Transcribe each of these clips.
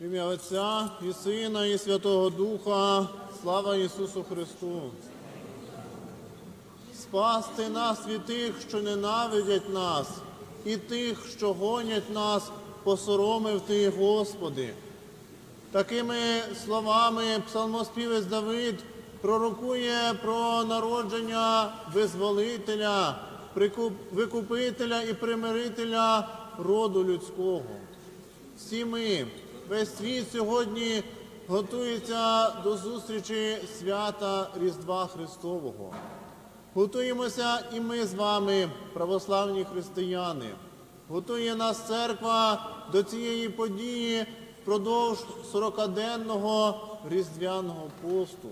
Ім'я Отця і Сина, і Святого Духа, слава Ісусу Христу. Спасти нас від тих, що ненавидять нас, і тих, що гонять нас, посоромив Ти, Господи. Такими словами псалмоспівець Давид пророкує про народження визволителя, викупителя і примирителя роду людського. Всі ми, весь світ сьогодні готується до зустрічі свята Різдва Христового. Готуємося і ми з вами, православні християни. Готує нас церква до цієї події впродовж 40-денного різдвяного посту.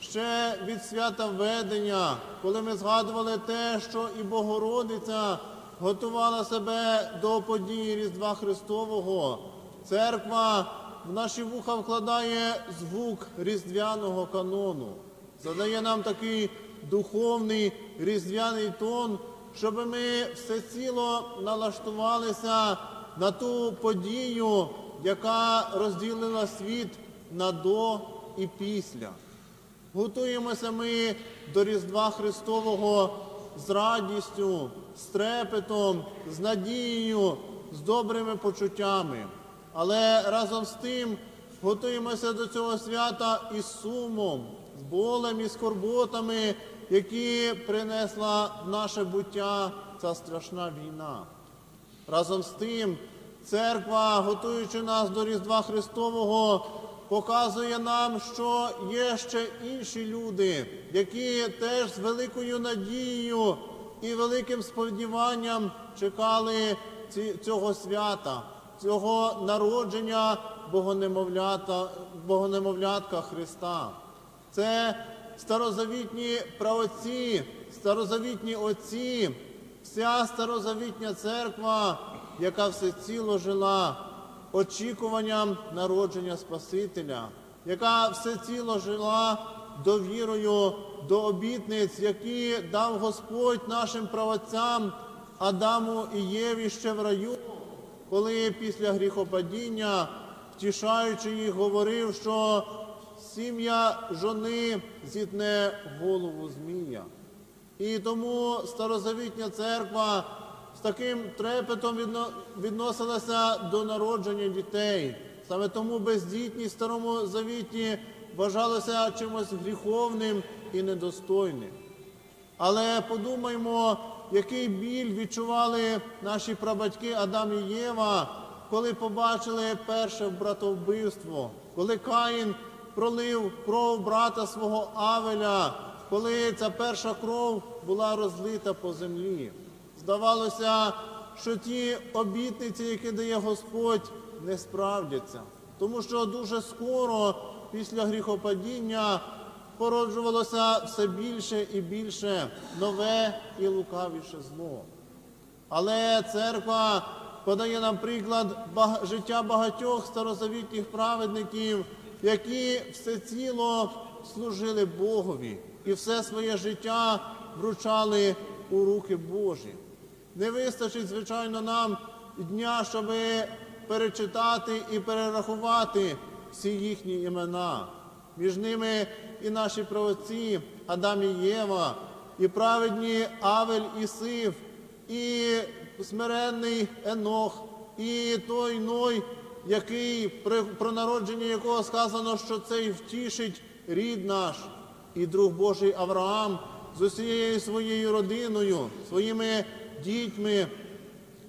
Ще від свята введення, коли ми згадували те, що і Богородиця готувала себе до події Різдва Христового, церква в наші вуха вкладає звук різдвяного канону, задає нам такий духовний різдвяний тон, щоб ми всеціло налаштувалися на ту подію, яка розділила світ на до і після. Готуємося ми до Різдва Христового з радістю, з трепетом, з надією, з добрими почуттями. Але разом з тим готуємося до цього свята із сумом, з болем і скорботами, які принесла в наше буття ця страшна війна. Разом з тим, церква, готуючи нас до Різдва Христового, показує нам, що є ще інші люди, які теж з великою надією і великим сподіванням чекали цього свята, цього народження Богонемовлятка Христа. Це старозавітні праотці, старозавітні отці, вся старозавітня церква, яка всеціло жила очікуванням народження Спасителя, яка всеціло жила довірою до обітниць, які дав Господь нашим правоцям Адаму і Єві ще в раю, коли після гріхопадіння, втішаючи їх, говорив, що сім'я жони зітне голову змія. І тому старозавітня церква з таким трепетом відносилася до народження дітей. Саме тому бездітність в старому завіті вважалася чимось гріховним і недостойним. Але подумаймо, який біль відчували наші прабатьки Адам і Єва, коли побачили перше братовбивство, коли Каїн пролив кров брата свого Авеля, коли ця перша кров була розлита по землі. Здавалося, що ті обітниці, які дає Господь, не справдяться, тому що дуже скоро після гріхопадіння породжувалося все більше і більше нове і лукавіше зло. Але церква подає нам приклад життя багатьох старозавітніх праведників, які всеціло служили Богові і все своє життя вручали у руки Божі. Не вистачить, звичайно, нам дня, щоб перечитати і перерахувати всі їхні імена. Між ними і наші праотці Адам і Єва, і праведні Авель і Сив, і смиренний Енох, і той Ной, який, про народження якого сказано, що цей втішить рід наш, і друг Божий Авраам з усією своєю родиною, своїми дітьми,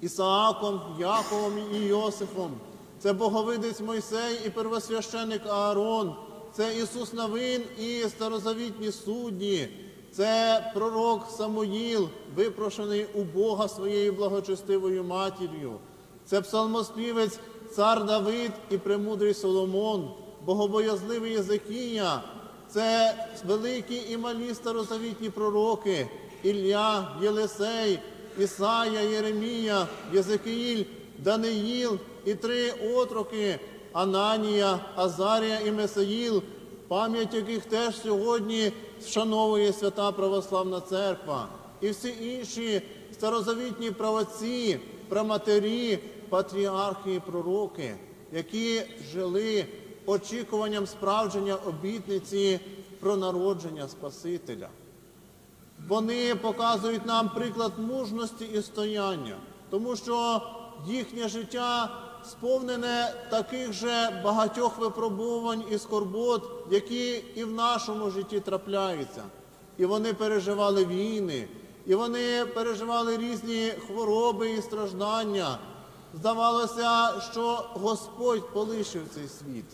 Ісааком, Яковом і Йосифом. Це боговидець Мойсей і первосвященик Аарон. Це Ісус Навин і старозавітні судді. Це пророк Самуїл, випрошений у Бога своєю благочестивою матір'ю. Це псалмоспівець цар Давид і премудрий Соломон, богобоязливий Єзекія. Це великі і малі старозавітні пророки Ілля, Єлисей, Ісая, Єремія, Єзекиїль, Даниїл і три отроки Ананія, Азарія і Месаїл, пам'ять яких теж сьогодні вшановує свята Православна Церква. І всі інші старозавітні правоці, праматері, патріархи і пророки. які жили очікуванням справдження обітниці про народження Спасителя. Вони показують нам приклад мужності і стояння, тому що їхнє життя сповнене таких же багатьох випробувань і скорбот, які і в нашому житті трапляються. І вони переживали війни, і вони переживали різні хвороби і страждання. Здавалося, що Господь полишив цей світ,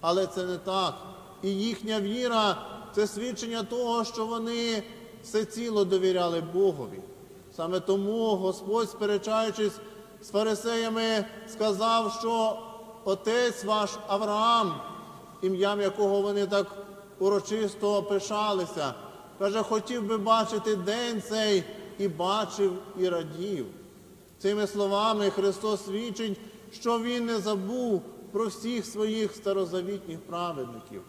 але це не так. І їхня віра це свідчення того, що вони всеціло довіряли Богові. Саме тому Господь, сперечаючись з фарисеями, сказав, що отець ваш Авраам, ім'ям якого вони так урочисто пишалися, каже, хотів би бачити день цей і бачив, і радів. Цими словами Христос свідчить, що Він не забув про всіх своїх старозавітніх праведників.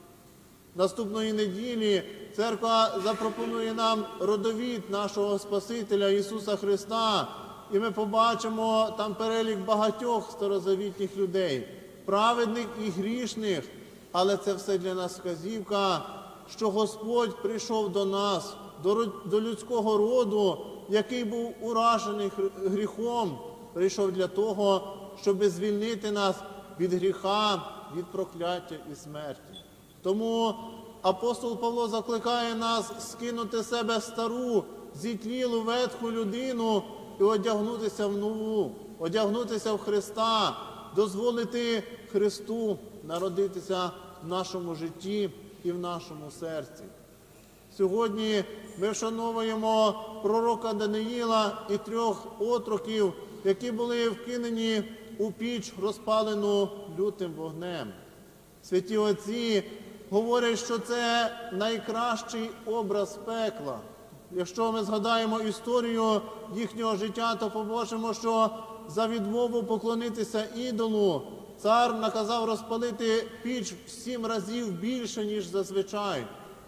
Наступної неділі церква запропонує нам родовід нашого Спасителя Ісуса Христа, і ми побачимо там перелік багатьох старозавітніх людей, праведних і грішних, але це все для нас вказівка, що Господь прийшов до нас, до, людського роду, який був уражений гріхом, прийшов для того, щоб звільнити нас від гріха, від прокляття і смерті. Тому апостол Павло закликає нас скинути себе стару, зітлілу ветху людину і одягнутися в нову, одягнутися в Христа, дозволити Христу народитися в нашому житті і в нашому серці. Сьогодні ми вшановуємо пророка Даниїла і трьох отроків, які були вкинені у піч, розпалену лютим вогнем. Святі отці говорять, що це найкращий образ пекла. Якщо ми згадаємо історію їхнього життя, то побачимо, що за відмову поклонитися ідолу цар наказав розпалити піч в сім разів більше, ніж зазвичай,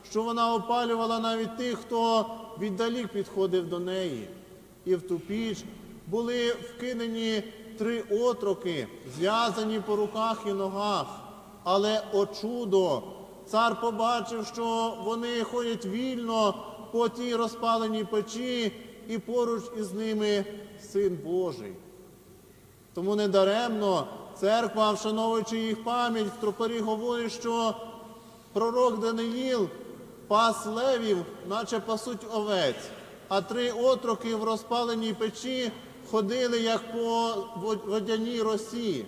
що вона опалювала навіть тих, хто віддалік підходив до неї. І в ту піч були вкинені три отроки, зв'язані по руках і ногах. Але о чудо, цар побачив, що вони ходять вільно по тій розпаленій печі, і поруч із ними син Божий. Тому недаремно церква, вшановуючи їх пам'ять, в тропарі говорить, що пророк Даниїл пас левів, наче пасуть овець, а три отроки в розпаленій печі ходили, як по водяній росі,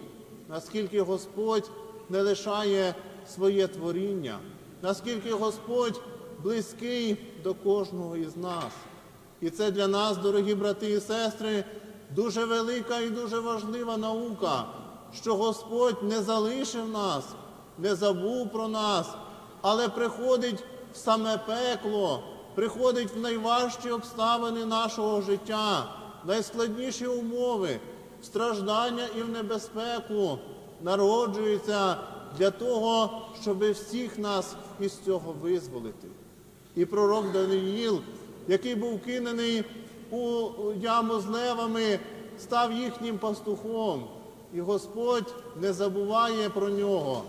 наскільки Господь не лишає своє творіння, наскільки Господь близький до кожного із нас. І це для нас, дорогі брати і сестри, дуже велика і дуже важлива наука, що Господь не залишив нас, не забув про нас, але приходить в саме пекло, приходить в найважчі обставини нашого життя, найскладніші умови, в страждання і в небезпеку, народжується для того, щоб всіх нас із цього визволити. І пророк Даниїл, який був кинений у яму з левами, став їхнім пастухом. І Господь не забуває про нього,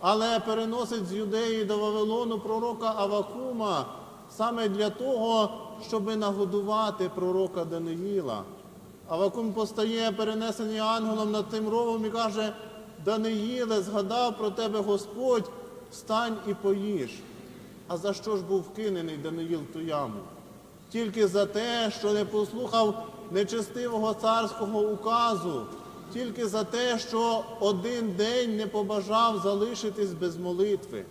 але переносить з Юдеї до Вавилону пророка Авакума саме для того, щоб нагодувати пророка Даниїла. Авакум постає, перенесений ангелом над тим ровом і каже: Даниїле, згадав про тебе Господь, встань і поїж. А за що ж був вкинений Даниїл ту яму? Тільки за те, що не послухав нечестивого царського указу, тільки за те, що один день не побажав залишитись без молитви.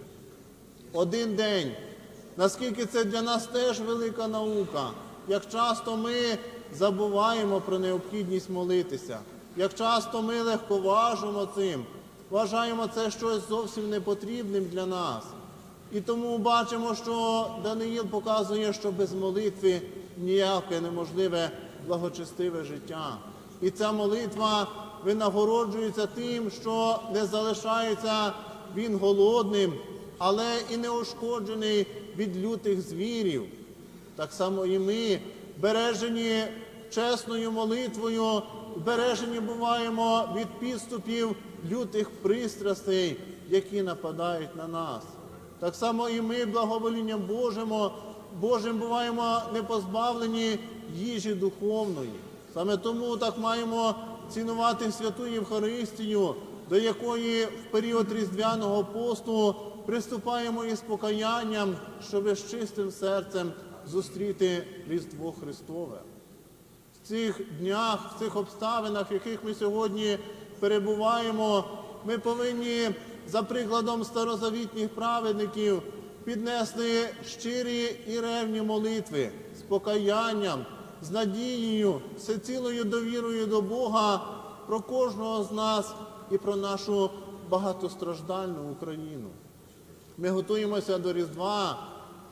Один день. Наскільки це для нас теж велика наука, як часто ми забуваємо про необхідність молитися, як часто ми легковажимо цим, вважаємо це щось зовсім непотрібним для нас. І тому бачимо, що Даниїл показує, що без молитви ніяке неможливе благочестиве життя. І ця молитва винагороджується тим, що не залишається він голодним, але і неушкоджений від лютих звірів. Так само і ми, бережені чесною молитвою, бережені буваємо від підступів лютих пристрастей, які нападають на нас. Так само і ми благоволінням Божим, Божим буваємо не позбавлені їжі духовної. Саме тому так маємо цінувати святу Євхаристію, до якої в період Різдвяного посту приступаємо із покаянням, щоб з чистим серцем зустріти Різдво Христове. В цих днях, в цих обставинах, в яких ми сьогодні перебуваємо, ми повинні, за прикладом старозавітніх праведників, піднести щирі і ревні молитви з покаянням, з надією, всецілою довірою до Бога про кожного з нас і про нашу багатостраждальну Україну. Ми готуємося до Різдва,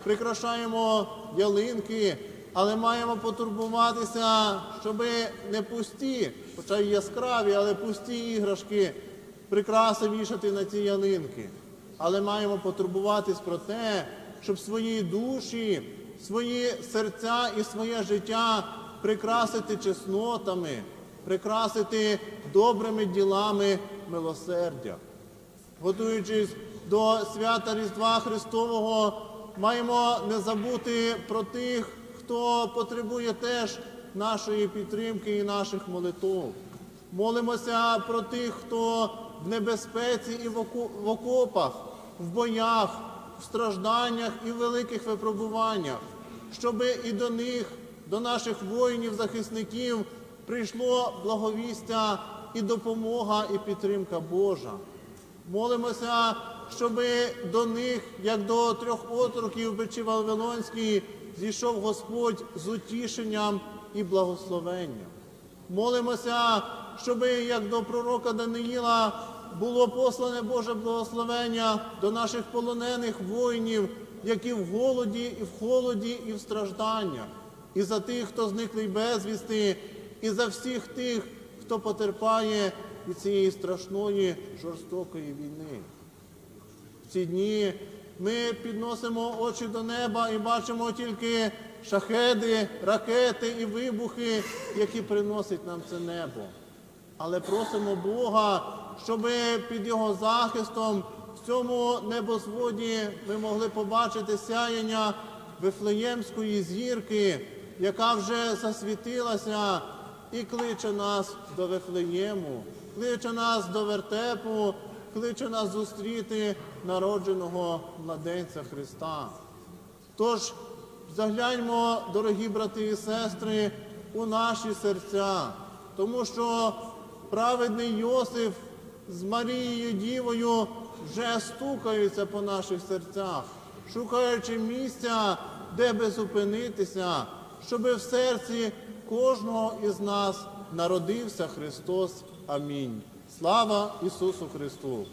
прикрашаємо ялинки, але маємо потурбуватися, щоб не пусті, хоча й яскраві, але пусті іграшки, прикраси вішати на ці ялинки. Але маємо потурбуватись про те, щоб свої душі, свої серця і своє життя прикрасити чеснотами, прикрасити добрими ділами милосердя. Готуючись до свята Різдва Христового, маємо не забути про тих, хто потребує теж нашої підтримки і наших молитов. Молимося про тих, хто в небезпеці і в окопах, в боях, в стражданнях і великих випробуваннях, щоб і до них, до наших воїнів-захисників прийшло благовістя і допомога, і підтримка Божа. Молимося, щоб до них, як до трьох отроків печі Вавилонській, зійшов Господь з утішенням і благословенням. Молимося, щоб як до пророка Даниїла було послане Боже благословення до наших полонених воїнів, які в голоді, і в холоді, і в стражданнях, і за тих, хто зниклий безвісти, і за всіх тих, хто потерпає від цієї страшної жорстокої війни. В ці дні ми підносимо очі до неба і бачимо тільки шахеди, ракети і вибухи, які приносить нам це небо. Але просимо Бога, щоб під його захистом в цьому небосводі ми могли побачити сяяння Вифлеємської зірки, яка вже засвітилася і кличе нас до Вифлеєму, кличе нас до вертепу, кличе нас зустріти народженого младенця Христа. Тож загляньмо, дорогі брати і сестри, у наші серця, тому що праведний Йосиф з Марією Дівою вже стукаються по наших серцях, шукаючи місця, де би зупинитися, щоби в серці кожного із нас народився Христос. Амінь. Слава Ісусу Христу!